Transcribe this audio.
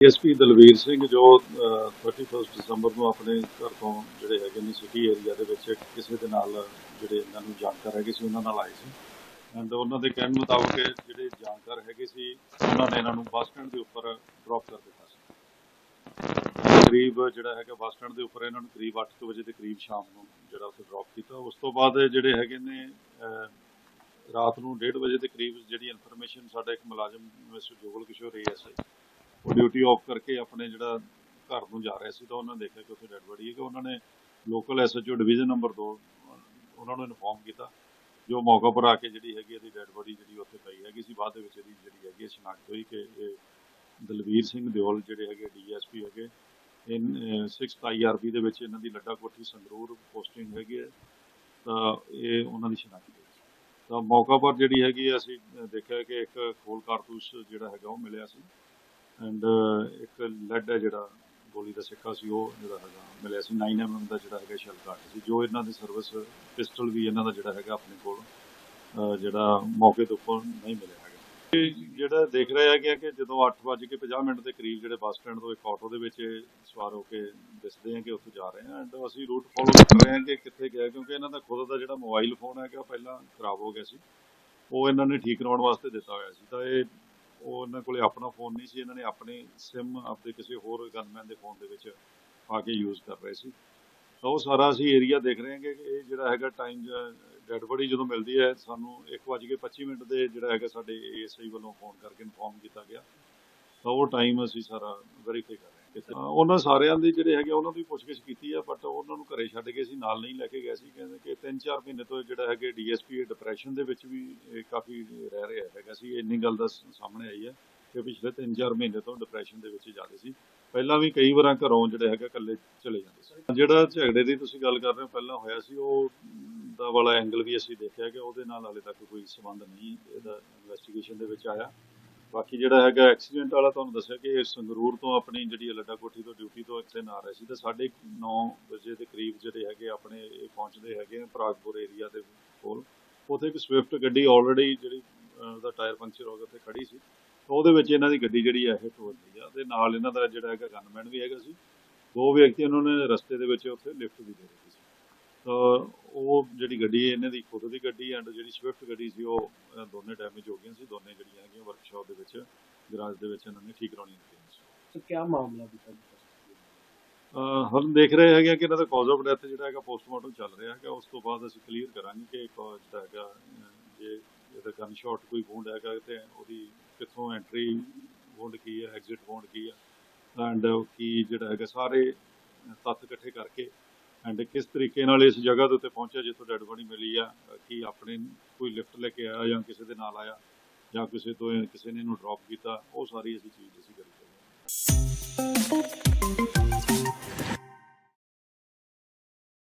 DSP Dalvir Singh ਜੋ ਅਹ, 31 ਦਸੰਬਰ ਨੂੰ ਆਪਣੇ ਘਰ ਤੋਂ ਜਿਹੜੇ ਹੈਗੇ ਨੇ ਸਿਟੀ ਏਰੀਆ ਦੇ ਵਿੱਚ ਕਿਸੇ ਦੇ ਨਾਲ ਜਿਹੜੇ ਇਹਨਾਂ ਨੂੰ ਜਾਣਕਾਰ ਹੈਗੇ ਸੀ ਉਹਨਾਂ ਨਾਲ ਆਏ ਸੀ। ਐਂਡ ਉਹਨਾਂ ਦੇ ਕਹਿਣ ਮੁਤਾਬਕ ਜਿਹੜੇ ਜਾਣਕਾਰ ਹੈਗੇ ਸੀ ਉਹਨਾਂ ਨੇ ਇਹਨਾਂ ਨੂੰ ਬੱਸ ਸਟੈਂਡ ਦੇ ਉੱਪਰ ਡ੍ਰੌਪ ਕਰ ਦਿੱਤਾ ਸੀ। ਕਰੀਬ ਜਿਹੜਾ ਹੈਗਾ ਬੱਸ ਸਟੈਂਡ ਦੇ ਉੱਪਰ ਇਹਨਾਂ ਨੂੰ ਕਰੀਬ 8 ਵਜੇ ਦੇ ਕਰੀਬ ਸ਼ਾਮ ਨੂੰ ਜਿਹੜਾ ਉੱਥੇ ਡ੍ਰੌਪ ਕੀਤਾ। ਉਸ ਤੋਂ ਬਾਅਦ ਜਿਹੜੇ ਹੈਗੇ ਨੇ ਰਾਤ ਨੂੰ 1:30 ਵਜੇ ਦੇ ਕਰੀਬ ਜਿਹੜੀ ਇਨਫੋਰਮੇਸ਼ਨ ਸਾਡਾ ਇੱਕ ਮੁਲਾਜ਼ਮ ਮਿਸਟਰ ਜੋਗਲ ਕਿਸ਼ੋਰ ਏਐਸਆਈ ਉਹ ਡਿਊਟੀ ਆਫ ਕਰਕੇ ਆਪਣੇ ਜਿਹੜਾ ਘਰ ਨੂੰ ਜਾ ਰਿਹਾ ਸੀ ਤਾਂ ਉਹਨਾਂ ਨੇ ਦੇਖਿਆ ਕਿ ਉੱਥੇ ਡੈਡ ਬੋਡੀ ਹੈ ਕਿ ਉਹਨਾਂ ਨੇ ਲੋਕਲ ਐਸਐਚਓ ਡਿਵੀਜ਼ਨ ਨੰਬਰ 2 ਉਹਨਾਂ ਨੂੰ ਇਨਫੋਰਮ ਕੀਤਾ। ਜੋ ਮੌਕਾ ਪਰ ਆ ਕੇ ਜਿਹੜੀ ਹੈਗੀ ਇਹਦੀ ਡੈਡ ਬੋਡੀ ਜਿਹੜੀ ਉੱਥੇ ਪਈ ਹੈਗੀ ਸੀ, ਬਾਅਦ ਦੇ ਵਿੱਚ ਇਹਦੀ ਜਿਹੜੀ ਹੈਗੀ ਹੈ ਸ਼ਨਾਖਤ ਹੋਈ ਕਿ ਇਹ ਦਲਵੀਰ ਸਿੰਘ ਦਿਓਲ ਜਿਹੜੇ ਹੈਗੇ ਡੀਐਸਪੀ ਹੈਗੇ, ਇਨ 6th ਆਈਆਰਬੀ ਦੇ ਵਿੱਚ ਇਹਨਾਂ ਦੀ ਲੱਡਾ ਕੋਠੀ ਸੰਗਰੂਰ ਪੋਸਟਿੰਗ ਹੈਗੀ ਹੈ, ਤਾਂ ਇਹ ਉਹਨਾਂ ਦੀ ਸ਼ਨਾਖਤ ਹੋਈ। ਤਾਂ ਮੌਕਾ ਪਰ ਜਿਹੜੀ ਹੈਗੀ ਹੈ, ਅਸੀਂ ਦੇਖਿਆ ਕਿ ਇੱਕ ਖੋਲ ਕਾਰਤੂਸ ਜਿਹੜਾ ਹੈਗਾ ਉਹ ਮਿਲਿਆ ਸੀ। ਐਂਡ uh, ਇੱਕ ਲੈਡ ਹੈ ਜਿਹੜਾ ਗੋਲੀ ਦਾ ਸਿੱਕਾ ਸੀ, ਉਹ ਜਿਹੜਾ ਹੈਗਾ, ਮਿਲਿਆ ਸੀ 9mm ਦਾ ਜਿਹੜਾ ਹੈਗਾ ਸ਼ੈਲ ਕਾਰਟ ਸੀ, ਜੋ ਇਹਨਾਂ ਦੀ ਸਰਵਿਸ ਪਿਸਟਲ ਵੀ ਇਹਨਾਂ ਦਾ ਜਿਹੜਾ ਹੈਗਾ ਆਪਣੇ ਕੋਲ ਜਿਹੜਾ ਮੌਕੇ ਦੇ ਉੱਪਰ ਨਹੀਂ ਮਿਲਿਆ ਹੈਗਾ। ਜਿਹੜਾ ਦੇਖ ਰਿਹਾ ਹੈਗਾ ਕਿ ਜਦੋਂ 8:50 ਮਿੰਟ ਦੇ ਕਰੀਬ ਜਿਹੜੇ ਬੱਸ ਸਟੈਂਡ ਤੋਂ ਇੱਕ ਆਟੋ ਦੇ ਵਿੱਚ ਇਹ ਸਵਾਰ ਹੋ ਕੇ ਦਿਸਦੇ ਆ ਕਿ ਉੱਥੇ ਜਾ ਰਹੇ ਆ। ਐਂਡ ਅਸੀਂ ਰੂਟ ਫੋਲੋ ਕਰ ਰਹੇ ਹਾਂ ਕਿ ਕਿੱਥੇ ਗਿਆ, ਕਿਉਂਕਿ ਇਹਨਾਂ ਦਾ ਖੁਦ ਦਾ ਜਿਹੜਾ ਮੋਬਾਈਲ ਫੋਨ ਹੈਗਾ ਪਹਿਲਾਂ ਖਰਾਬ ਹੋ ਗਿਆ ਸੀ। ਉਹ ਇਹਨਾਂ ਨੇ ਠੀਕ ਕਰਾਉਣ ਵਾਸਤੇ ਦਿੱਤਾ ਹੋਇਆ ਸੀ। ਤਾਂ ਇਹ ਉਹ ਇਹਨਾਂ ਕੋਲੇ ਆਪਣਾ ਫੋਨ ਨਹੀਂ ਸੀ, ਇਹਨਾਂ ਨੇ ਆਪਣੇ ਸਿਮ ਆਪਣੇ ਕਿਸੇ ਹੋਰ ਗਨਮੈਨ ਦੇ ਫੋਨ ਦੇ ਵਿੱਚ ਪਾ ਕੇ ਯੂਜ਼ ਕਰ ਰਹੇ ਸੀ। ਤਾਂ ਉਹ ਸਾਰਾ ਅਸੀਂ ਏਰੀਆ ਦੇਖ ਰਹੇ ਹਾਂ ਕਿ ਇਹ ਜਿਹੜਾ ਹੈਗਾ ਟਾਈਮ ਡੈਡ ਬੋਡੀ ਜਦੋਂ ਮਿਲਦੀ ਹੈ, ਸਾਨੂੰ 1:25 ਮਿੰਟ ਦੇ ਜਿਹੜਾ ਹੈਗਾ ਸਾਡੇ ਏਐਸਆਈ ਵੱਲੋਂ ਫੋਨ ਕਰਕੇ ਇਨਫੋਰਮ ਕੀਤਾ ਗਿਆ। ਤਾਂ ਉਹ ਟਾਈਮ ਅਸੀਂ ਸਾਰਾ ਵੈਰੀਫਾਈ ਕਰ ਰਹੇ ਉਹਨਾਂ ਸਾਰਿਆਂ ਦੀ ਜਿਹੜੇ ਹੈਗੇ ਉਹਨਾਂ ਦੀ ਪੁੱਛਗਿੱਛ ਕੀਤੀ ਆ ਬਟ ਉਹਨਾਂ ਨੂੰ ਘਰੇ ਛੱਡ ਕੇ ਅਸੀਂ ਨਾਲ ਨਹੀਂ ਲੈ ਕੇ ਗਏ ਸੀ। ਕਹਿੰਦੇ ਕਿ 3-4 ਮਹੀਨੇ ਤੋਂ ਜਿਹੜਾ ਹੈਗੇ ਡੀਐਸਪੀ ਡਿਪਰੈਸ਼ਨ ਦੇ ਵਿੱਚ ਵੀ ਇਹ ਕਾਫੀ ਰਹਿ ਰਿਹਾ ਹੈਗਾ ਸੀ। ਇੰਨੀ ਗੱਲ ਦਾ ਸਾਹਮਣੇ ਆਈ ਹੈ ਕਿ ਪਿਛਲੇ 3-4 ਮਹੀਨੇ ਤੋਂ ਡਿਪਰੈਸ਼ਨ ਦੇ ਵਿੱਚ ਜਾਂਦੇ ਸੀ। ਪਹਿਲਾਂ ਵੀ ਕਈ ਵਾਰਾਂ ਘਰੋਂ ਜਿਹੜੇ ਹੈਗਾ ਇਕੱਲੇ ਚਲੇ ਜਾਂਦੇ ਸੀ। ਜਿਹੜਾ ਝਗੜੇ ਦੀ ਤੁਸੀਂ ਗੱਲ ਕਰ ਰਹੇ ਹੋ, ਪਹਿਲਾਂ ਹੋਇਆ ਸੀ, ਉਹ ਦਾ ਵਾਲਾ ਐਂਗਲ ਵੀ ਅਸੀਂ ਦੇਖਿਆ ਕਿ ਉਹਦੇ ਨਾਲ ਹਾਲੇ ਤੱਕ ਕੋਈ ਸੰਬੰਧ ਨਹੀਂ, ਇਹਦਾ ਇਨਵੈਸਟੀਗੇਸ਼ਨ ਦੇ ਵਿੱਚ ਆਇਆ। ਬਾਕੀ ਜਿਹੜਾ ਹੈਗਾ ਐਕਸੀਡੈਂਟ ਵਾਲਾ ਤੁਹਾਨੂੰ ਦੱਸਿਆ ਕਿ ਸੰਗਰੂਰ ਤੋਂ ਆਪਣੀ ਜਿਹੜੀ ਲੱਡਾ ਕੋਠੀ ਤੋਂ ਡਿਊਟੀ ਤੋਂ ਇੱਥੇ ਨਾ ਰਹੇ ਸੀ ਤੇ ਸਾਢੇ 9 ਵਜੇ ਦੇ ਕਰੀਬ ਜਿਹੜੇ ਹੈਗੇ ਆਪਣੇ ਇਹ ਪਹੁੰਚਦੇ ਹੈਗੇ ਆ ਪ੍ਰਾਗਪੁਰ ਏਰੀਆ ਦੇ ਕੋਲ। ਉੱਥੇ ਇੱਕ ਸਵਿਫਟ ਗੱਡੀ ਆਲਰੇਡੀ ਜਿਹੜੀ ਅਹ, ਉਹਦਾ ਟਾਇਰ ਪੰਕਚਰ ਹੋ ਗਿਆ ਤੇ ਖੜੀ ਸੀ। ਉਹਦੇ ਵਿੱਚ ਇਹਨਾਂ ਦੀ ਗੱਡੀ ਜਿਹੜੀ ਹੈ ਹਿੱਟ ਹੋ ਗਈ ਆ ਤੇ ਨਾਲ ਇਹਨਾਂ ਦਾ ਜਿਹੜਾ ਹੈਗਾ ਗਨਮੈਨ ਵੀ ਹੈਗਾ ਸੀ। ਦੋ ਵਿਅਕਤੀ ਉਹਨਾਂ ਨੇ ਰਸਤੇ ਦੇ ਵਿੱਚ ਉੱਥੇ ਲਿਫਟ ਵੀ ਦੇ ਦਿੱਤੀ ਸੀ। ਤਾਂ ਉਹ ਜਿਹੜੀ ਗੱਡੀ ਇਹਨਾਂ ਦੀ ਖੁਦ ਦੀ ਗੱਡੀ ਐਂਡ ਜਿਹੜੀ ਸਵਿਫਟ ਗੱਡੀ ਸੀ ਉਹ ਦੋਨੇ ਡੈਮੇਜ ਹੋ ਗਈਆਂ ਸੀ ਦੋਨੇ ਜਿਹੜੀਆਂ ਹੈਗੀਆਂ ਵਰਕਸ਼ਾਪ ਦੇ ਵਿੱਚ ਗਰਾਜ ਦੇ ਵਿੱਚ ਇਹਨਾਂ ਨੇ ਠੀਕ ਕਰਾਉਣੀਆਂ ਸੀ। ਸੋ ਕੀ ਮਾਮਲਾ ਵੀ ਤੁਹਾਨੂੰ ਹੁਣ ਦੇਖ ਰਹੇ ਹੈਗੇ ਕਿ ਇਹਨਾਂ ਦਾ ਕਾਜ਼ ਆਫ ਡੈਥ ਜਿਹੜਾ ਹੈਗਾ ਪੋਸਟਮਾਰਟਮ ਚੱਲ ਰਿਹਾ ਹੈਗਾ। ਉਸ ਤੋਂ ਬਾਅਦ ਅਸੀਂ ਕਲੀਅਰ ਕਰਾਂਗੇ ਕਿ ਕਾਜ਼ ਦਾ ਹੈਗਾ ਜੇ ਇਹਦਾ ਗਨ ਸ਼ਾਟ ਕੋਈ ਵੂੰਡ ਹੈਗਾ ਤੇ ਉਹਦੀ ਕਿੱਥੋਂ ਐਂਟਰੀ ਵੂੰਡ ਕੀ ਹੈ ਐਗਜ਼ਿਟ ਵੂੰਡ ਕੀ ਹੈ ਐਂਡ ਕੀ ਜਿਹੜਾ ਹੈਗਾ ਸਾਰੇ ਤੱਤ ਇਕੱਠੇ ਕਰਕੇ ਐਂਡ ਕਿਸ ਤਰੀਕੇ ਨਾਲ ਇਸ ਜਗ੍ਹਾ ਦੇ ਉੱਤੇ ਪਹੁੰਚਿਆ, ਜਿੱਥੋਂ ਡੈਡ ਬੋਡੀ ਮਿਲੀ ਆ, ਕਿ ਆਪਣੇ ਕੋਈ ਲਿਫਟ ਲੈ ਕੇ ਆਇਆ ਜਾਂ ਕਿਸੇ ਦੇ ਨਾਲ ਆਇਆ, ਜਾਂ ਕਿਸੇ ਤੋਂ ਕਿਸੇ ਨੇ ਇਹਨੂੰ ਡ੍ਰੌਪ ਕੀਤਾ, ਉਹ ਸਾਰੀ ਅਸੀਂ ਚੀਜ਼ ਅਸੀਂ ਕਰੀ ਜਾਂਦੇ